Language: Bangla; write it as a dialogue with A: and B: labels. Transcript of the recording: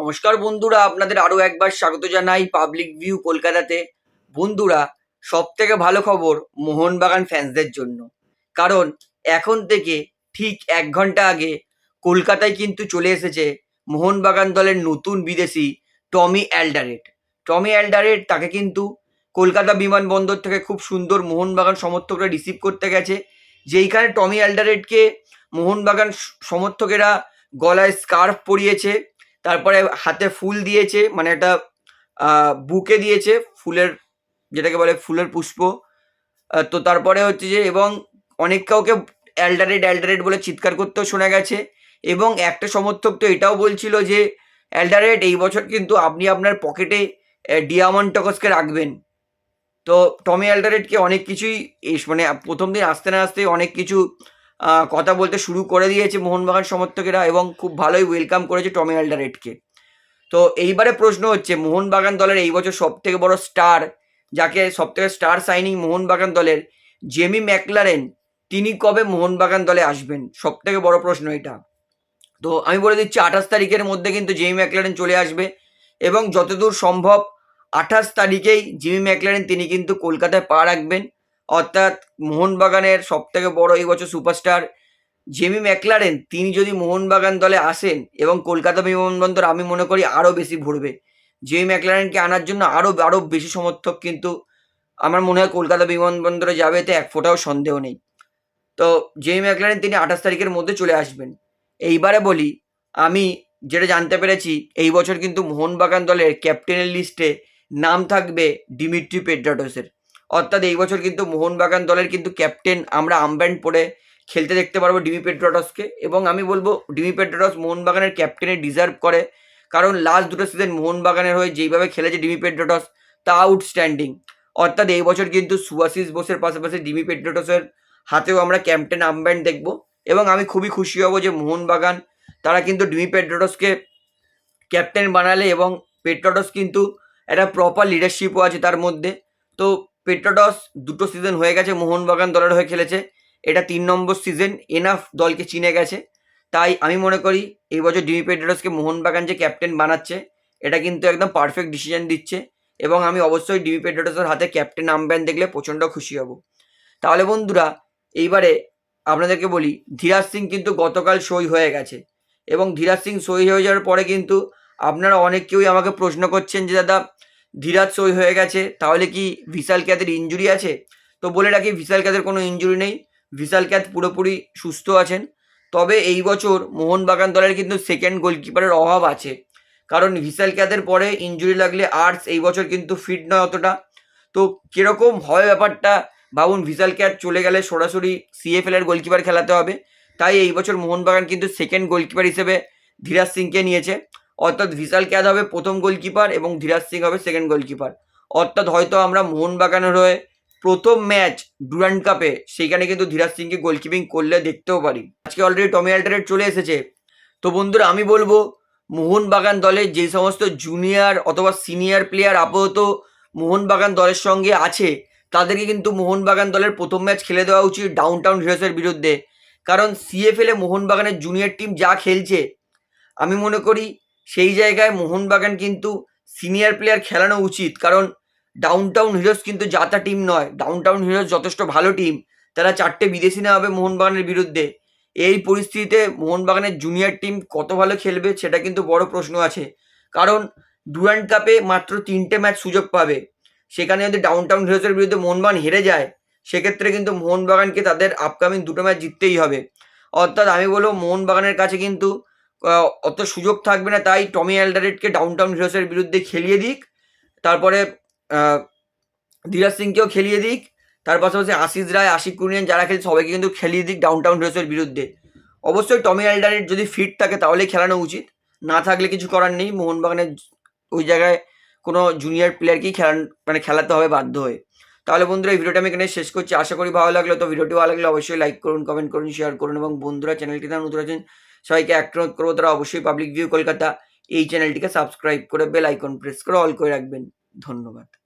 A: নমস্কার বন্ধুরা, আপনাদের আরও একবার স্বাগত জানাই পাবলিক ভিউ কলকাতাতে। বন্ধুরা সব থেকে ভালো খবর মোহনবাগান ফ্যান্সদের জন্য। কারণ এখন থেকে ঠিক এক ঘণ্টা আগে কলকাতায় কিন্তু চলে এসেছে মোহনবাগান দলের নতুন বিদেশি টমি অ্যালডারেট টমি অ্যালডারেট তাকে কিন্তু কলকাতা বিমানবন্দর থেকে খুব সুন্দর মোহনবাগান সমর্থকরা রিসিভ করতে গেছে। যেইখানে টমি অ্যালডারেটকে মোহনবাগান সমর্থকেরা গলায় স্কার্ফ পরিয়েছে। তারপরে হাতে ফুল দিয়েছে মানে একটা বুকে দিয়েছে ফুলের, যেটাকে বলে ফুলের পুষ্প। তো তারপরে হচ্ছে যে, এবং অনেক কাউকে অ্যাল্ডারেট অ্যাল্ডারেট বলে চিৎকার করতেও শোনা গেছে। এবং একটা সমর্থক তো এটাও বলছিল যে অ্যাল্ডারেট এই বছর কিন্তু আপনি আপনার পকেটে ডিয়ামন্ড টকসকে রাখবেন। তো টমি অ্যাল্ডারেটকে অনেক কিছুই মানে প্রথম দিন আসতে না আসতে অনেক কিছু কথা বলতে শুরু করে দিয়েছে মোহনবাগান সমর্থকেরা এবং খুব ভালোই ওয়েলকাম করেছে টমি অ্যাল্ডারেটকে তো এইবারে প্রশ্ন হচ্ছে, মোহনবাগান দলের এই বছর সব থেকে বড় স্টার যাকে সব থেকে স্টার সাইনিং মোহনবাগান দলের, জেমি ম্যাকলারেন, তিনি কবে মোহনবাগান দলে আসবেন? সব থেকে বড় প্রশ্ন এটা। তো আমি বলে দিচ্ছি, আঠাশ তারিখের মধ্যে কিন্তু জেমি ম্যাকলারেন চলে আসবে এবং যতদূর সম্ভব আঠাশ তারিখেই জিমি ম্যাকলারেন, তিনি কিন্তু কলকাতায় পা রাখবেন। অর্থাৎ মোহনবাগানের সব থেকে বড় এই বছর সুপারস্টার জেমি ম্যাকলারেন, তিনি যদি মোহনবাগান দলে আসেন এবং কলকাতা বিমানবন্দর, আমি মনে করি আরও বেশি ভরবে। জেমি ম্যাকলারেনকে আনার জন্য আরও আরও বেশি সমর্থক কিন্তু আমার মনে হয় কলকাতা বিমানবন্দরে যাবে এতে এক ফোঁটাও সন্দেহ নেই। তো জেমি ম্যাকলারেন, তিনি আঠাশ তারিখের মধ্যে চলে আসবেন। এইবারে বলি, আমি যেটা জানতে পেরেছি, এই বছর কিন্তু মোহনবাগান দলের ক্যাপ্টেনের লিস্টে নাম থাকবে ডিমিট্রি পেড্রাটোসের। অর্থাৎ এই বছর কিন্তু মোহনবাগান দলের কিন্তু ক্যাপ্টেন আমরা আমব্যান্ড পরে খেলতে দেখতে পারব ডিমি পেড্রাটসকে এবং আমি বলব ডিমি পেড্রাটস মোহনবাগানের ক্যাপ্টেনে ডিজার্ভ করে। কারণ লাস্ট দুটো সিজন মোহনবাগানের হয়ে যেইভাবে খেলেছে ডিমি পেড্রাটস তা আউটস্ট্যান্ডিং অর্থাৎ এই বছর কিন্তু সুয়াশিস বোসের পাশাপাশি ডিমি পেড্রাটসের হাতেও আমরা ক্যাপ্টেন আমব্যান্ড দেখব। এবং আমি খুবই খুশি হব যে মোহনবাগান, তারা কিন্তু ডিমি পেড্রাটসকে ক্যাপ্টেন বানালে এবং পেট্রাটস কিন্তু একটা প্রপার লিডারশিপও আছে তার মধ্যে। তো পেট্রাটস দুটো সিজন হয়ে গেছে, মোহনবাগান দলের হয়ে খেলেছে। এটা তিন নম্বর সিজন এনাফ দলকে চিনে গেছে। তাই আমি মনে করি, এই বছর ডিমি পেড্রাটসকে মোহনবাগান যে ক্যাপ্টেন বানাচ্ছে, এটা কিন্তু একদম পারফেক্ট ডিসিশন দিচ্ছে। এবং আমি অবশ্যই ডিমি পেড্রাটসের হাতে ক্যাপ্টেন আম্বান দেখলে প্রচণ্ড খুশি হব। তাহলে বন্ধুরা, এইবারে আপনাদেরকে বলি, ধীরাজ সিং কিন্তু গতকাল সই হয়ে গেছে। এবং ধীরাজ সিং সই হয়ে যাওয়ার পরে কিন্তু আপনারা অনেক কেউই আমাকে প্রশ্ন করছেন যে, দাদা ধীরাজ সই হয়ে গেছে, তাহলে কি ভিশাল ক্যাথের ইঞ্জুরি আছে? তো বলে রাখি ভিশাল ক্যাথের কোনো ইঞ্জুরি নেই। ভিশাল ক্যাথ পুরোপুরি সুস্থ আছেন। তবে এই বছর মোহনবাগান দলের কিন্তু সেকেন্ড গোলকিপারের অভাব আছে। কারণ ভিশাল ক্যাথের পরে ইঞ্জুরি লাগলে আর্টস এই বছর কিন্তু ফিট নয় অতটা। তো কীরকম হয় ব্যাপারটা, ভাবুন ভিশাল ক্যাথ চলে গেলে সরাসরি সিএফএল এর গোলকিপার খেলাতে হবে। তাই এই বছর মোহনবাগান কিন্তু সেকেন্ড গোলকিপার হিসেবে ধীরাজ সিংকে নিয়েছে। অর্থাৎ ভিশাল ক্যাথ হবে প্রথম গোলকিপার এবং ধীরাজ সিং হবে সেকেন্ড গোলকিপার অর্থাৎ হয়তো আমরা মোহনবাগানের হয়ে প্রথম ম্যাচ ডুরান্ড কাপে সেইখানে কিন্তু ধীরাজ সিংকে গোলকিপিং করলে দেখতেও পারি। আজকে অলরেডি টমি অ্যাল্টারেট চলে এসেছে। তো বন্ধুরা, আমি বলব, মোহনবাগান দলের যে সমস্ত জুনিয়র অথবা সিনিয়র প্লেয়ার আপাতত মোহনবাগান দলের সঙ্গে আছে, তাদেরকে কিন্তু মোহনবাগান দলের প্রথম ম্যাচ খেলে দেওয়া উচিত ডাউন টাউন হিরোসের বিরুদ্ধে। কারণ সিএফএলে মোহনবাগানের জুনিয়র টিম যা খেলছে, আমি মনে করি সেই জায়গায় মোহনবাগান কিন্তু সিনিয়র প্লেয়ার খেলানো উচিত। কারণ ডাউন টাউন হিরোস কিন্তু যাতা টিম নয়। ডাউন টাউন হিরোজ যথেষ্ট ভালো টিম তারা চারটে বিদেশি নেওয়া হবে মোহনবাগানের বিরুদ্ধে। এই পরিস্থিতিতে মোহনবাগানের জুনিয়র টিম কত ভালো খেলবে সেটা কিন্তু বড় প্রশ্ন আছে। কারণ ডুরান্ড কাপে মাত্র তিনটে ম্যাচ সুযোগ পাবে। সেখানে যদি ডাউন টাউন হিরোজের বিরুদ্ধে মোহনবাগান হেরে যায়, সেক্ষেত্রে কিন্তু মোহনবাগানকে তাদের আপকামিং দুটো ম্যাচ জিততেই হবে। অর্থাৎ আমি বলব মোহনবাগানের কাছে কিন্তু অত সুযোগ থাকবে না, তাই টমি অ্যালডারেটকে ডাউন টাউন হিরোসের বিরুদ্ধে খেলিয়ে দিক। তারপরে ধীরাজ সিংকেও খেলিয়ে দিক। তার পাশাপাশি আশিস রায়, আশিক কুনিয়ান যারা খেলছে, সবাইকে কিন্তু খেলিয়ে দিক ডাউন টাউন হিরোসের বিরুদ্ধে। অবশ্যই টমি অ্যালডারেট যদি ফিট থাকে, তাহলেই খেলানো উচিত। না থাকলে কিছু করার নেই। মোহনবাগানের ওই জায়গায় কোনো জুনিয়র প্লেয়ারকেই খেলান মানে খেলাতে হবে বাধ্য হয়ে। তাহলে বন্ধুরা, এই ভিডিওটা আমি এখানে শেষ করছি। আশা করি ভালো লাগল। তো ভিডিওটি ভালো লাগলে অবশ্যই লাইক করুন কমেন্ট করুন শেয়ার করুন। এবং বন্ধুরা চ্যানেলটি তারা নতুন আছেন সবাইকে অনুরোধ করব, তারা অবশ্যই পাবলিক ভিউ কলকাতা এই চ্যানেলটিকে সাবস্ক্রাইব করে বেল আইকন প্রেস করে অল করে রাখবেন। ধন্যবাদ।